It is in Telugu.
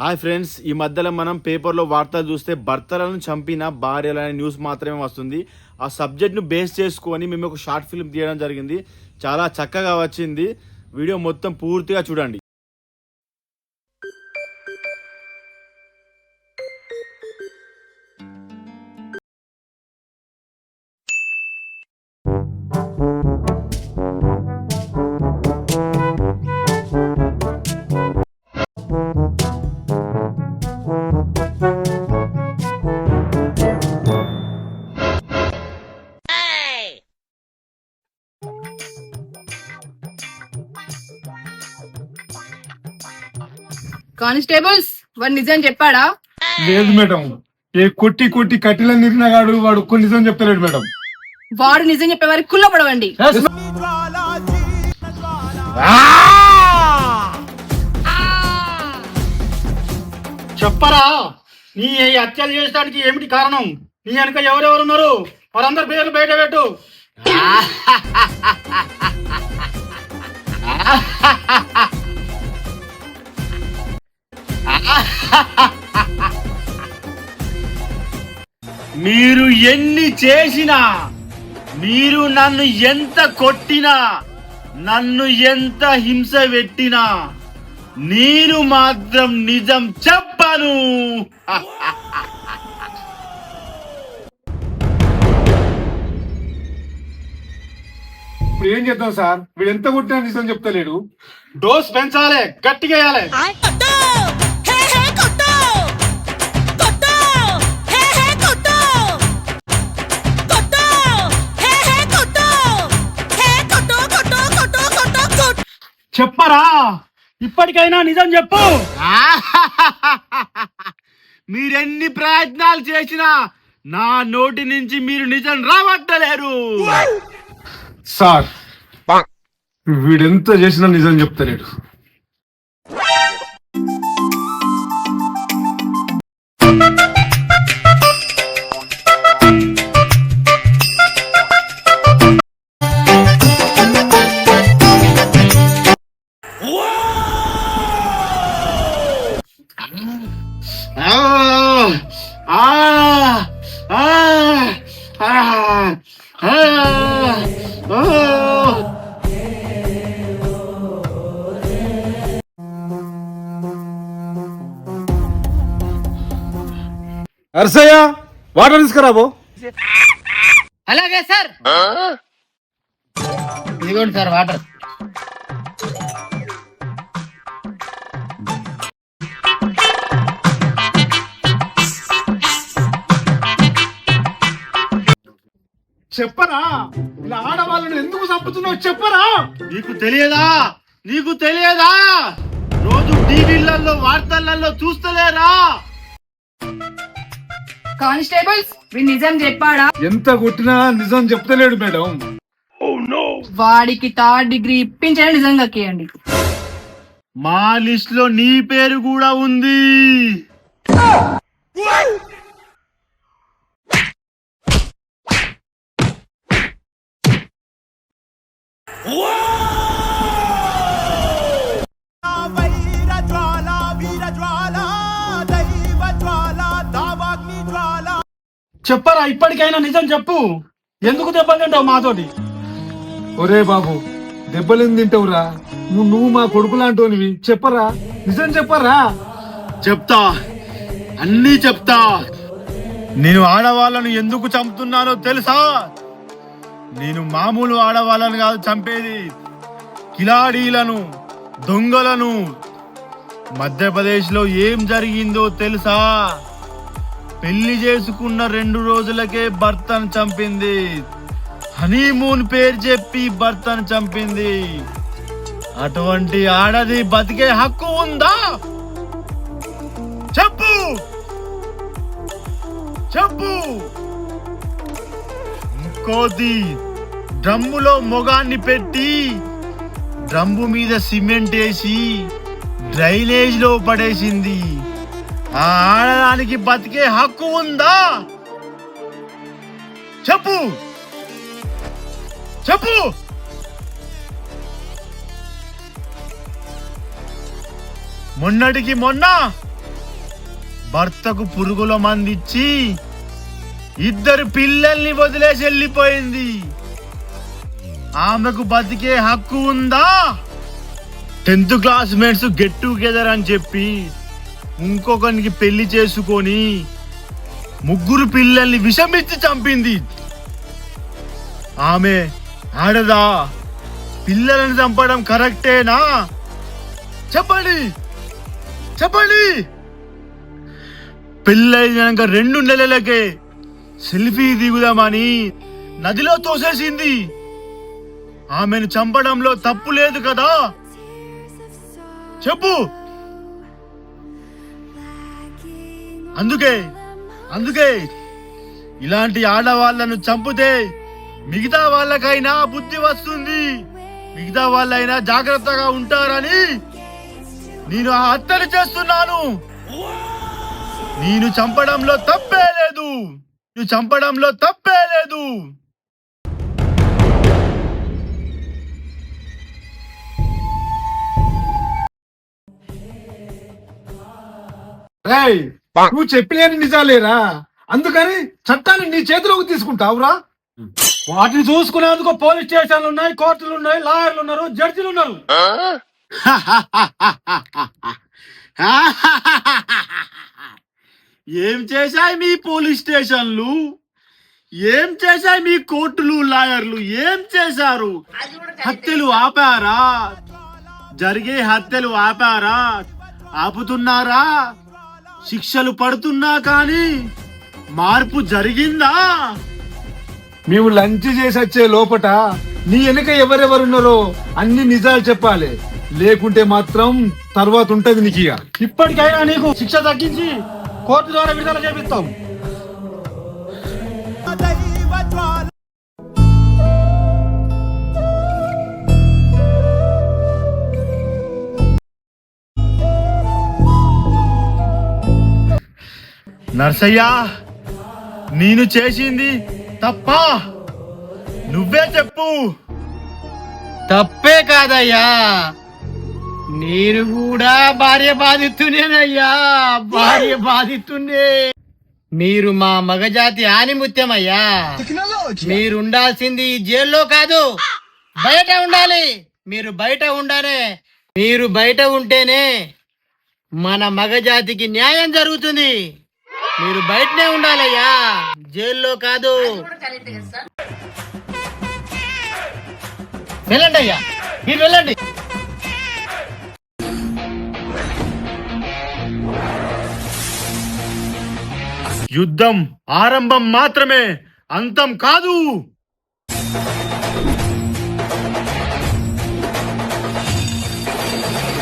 హాయ్ ఫ్రెండ్స్ ఈ మధ్యలో మనం పేపర్లో వార్తలు చూస్తే భర్తలను చంపిన భార్యలు అనే న్యూస్ మాత్రమే వస్తుంది. ఆ సబ్జెక్ట్ను బేస్ చేసుకొని మేము ఒక షార్ట్ ఫిల్మ్ తీయడం జరిగింది. చాలా చక్కగా వచ్చింది. వీడియో మొత్తం పూర్తిగా చూడండి. కానిస్టేబుల్స్ వాడు నిజం చెప్పాడా? లేదు మేడం. ఏ కొట్టి కొట్టి కట్టిల నిరినగాడు వాడు ఒక్క నిజం చెప్తలేడు మేడం. వాడు నిజం చెప్పే వారికి కుల్ల పడవండి. చెప్పరా? నీ ఈ హత్యలు చేయడానికి ఏమిటి కారణం? నీ వెనక ఎవరెవరు ఉన్నారు? వారందరి పేర్లు బయట పెట్టు. మీరు ఎన్ని చేసినా మీరు నన్ను ఎంత కొట్టినా నన్ను ఎంత హింస పెట్టినా నేను మాత్రం నిజం చెప్పను. ఇప్పుడు ఏం చేద్దాం సార్? వీడు ఎంత కొట్టినా నిజం చెప్తలేడు. డోస్ పెంచాలి గట్టిగా వేయాలి. చెప్పరా? ఇప్పటికైనా నిజం చెప్పు. మీరెన్ని ప్రయత్నాలు చేసినా నా నోటి నుంచి మీరు నిజం రావట్టలేరు సార్ వీడెంత చేసినా నిజం చెప్తలేడు. అరసయ్య వాటర్ తీసుకురాబో అలాగే సార్. ఇదిగోండి సార్ వాటర్. చెప్పరా? ఇలా ఆడవాళ్ళని ఎందుకు చంపుతున్నావు చెప్పరా? నీకు తెలియదా? నీకు తెలియదా? రోజు టీవీలలో వార్తలలో చూస్తలేరా? కానిస్టేబుల్స్ వీడు నిజం చెప్పాడా? ఎంత కొట్టినా నిజం చెప్తలేడు మేడం. వాడికి థర్డ్ డిగ్రీ ఇప్పించండి నిజంగా కేయండి. మా లిస్ట్లో నీ పేరు కూడా ఉంది. చెప్పరా ఇప్పటికైనా నిజం చెప్పు. ఎందుకు దెబ్బలు తింటావు మాతోటి? ఒరే బాబు దెబ్బలేం తింటావురా? నువ్వు నువ్వు మా కొడుకు లాంటోనివి. చెప్పరా నిజం చెప్పరా? చెప్తా అన్నీ చెప్తా. నేను ఆడవాళ్ళను ఎందుకు చంపుతున్నానో తెలుసా? నేను మామూలు ఆడవాళ్ళను కాదు చంపేది కిలాడీలను దొంగలను. మధ్యప్రదేశ్లో ఏం జరిగిందో తెలుసా? పెళ్ళి చేసుకున్న రెండు రోజులకే భర్తను చంపింది. హనీమూన్ పేరు చెప్పి భర్తను చంపింది. అటువంటి ఆడది బతికే హక్కు ఉందా? చెప్పు! చెప్పు! కోతి డ్రమ్ములో మొగాన్ని పెట్టి డ్రమ్ము మీద సిమెంట్ వేసి డ్రైనేజ్లో పడేసింది. ఆ ఆడదానికి బతికే హక్కు ఉందా? చెప్పు! చెప్పు! మొన్నటికి మొన్న భర్తకు పురుగుల మందిచ్చి ఇద్దరు పిల్లల్ని వదిలేసి వెళ్ళిపోయింది. ఆమెకు బతికే హక్కు ఉందా? టెన్త్ క్లాస్మేట్స్ గెట్ టుగెదర్ అని చెప్పి ఇంకొకరికి పెళ్ళి చేసుకొని ముగ్గురు పిల్లల్ని విషమిచ్చి చంపింది. ఆమె ఆడదా? పిల్లలను చంపడం కరెక్టేనా? చెప్పండి! చెప్పండి! పెళ్ళైనాక రెండు నెలలకే సెల్ఫీ దిగుదామని నదిలో తోసేసింది. ఆమెను చంపడంలో తప్పు లేదు కదా? చెప్పు. అందుకే అందుకే ఇలాంటి ఆడవాళ్ళను చంపితే మిగతా వాళ్ళకైనా బుద్ధి వస్తుంది. మిగతా వాళ్ళైనా జాగ్రత్తగా ఉంటారని నేను ఆ హత్యలు చేస్తున్నాను. నేను చంపడంలో తప్పే లేదు. నువ్వు చంపడంలో తప్పే లేదు. రేయ్ నువ్వు చెప్పిలేని నిజాలేరా? అందుకని చట్టాన్ని నీ చేతిలోకి తీసుకుంటావురా? వాటిని చూసుకునేందుకు పోలీస్ స్టేషన్లు ఉన్నాయి కోర్టులు ఉన్నాయి లాయర్లు ఉన్నారు జడ్జిలు ఉన్నారు. ఏం చేశాయి మీ పోలీస్ స్టేషన్లు? ఏం చేశాయి మీ కోర్టులు లాయర్లు? ఏం చేశారు? హత్యలు ఆపారా? జరిగే హత్యలు ఆపారా? ఆపుతున్నారా? శిక్షలు పడుతున్నా కానీ మార్పు జరిగిందా? మేము లంచ్ చేసి వచ్చే లోపట నీ వెనక ఎవరెవరున్నారో అన్ని నిజాలు చెప్పాలి. లేకుంటే మాత్రం తర్వాత ఉంటది నీకు ఇక ఇప్పటికైనా నీకు శిక్ష తగ్గించి కోర్టు ద్వారా విడుదల చేపిస్తాం. నర్సయ్య నేను చేసింది తప్ప నువ్వే చెప్పు. తప్పే కాదయ్యా. నేను కూడా భార్య బాధితునేనయ్యా. భార్య బాధితునే మీరు మా మగజాతి ఆనిముత్యమయ్యా. మీరు ఉండాల్సింది ఈ జైల్లో కాదు. బయట ఉండాలి. మీరు బయట ఉండానే. మీరు బయట ఉంటేనే మన మగజాతికి న్యాయం జరుగుతుంది. మీరు బయటనే ఉండాలయ్యా. జైల్లో కాదు. వెళ్ళండి అయ్యా. మీరు వెళ్ళండి. యుద్ధం ఆరంభం మాత్రమే అంతం కాదు.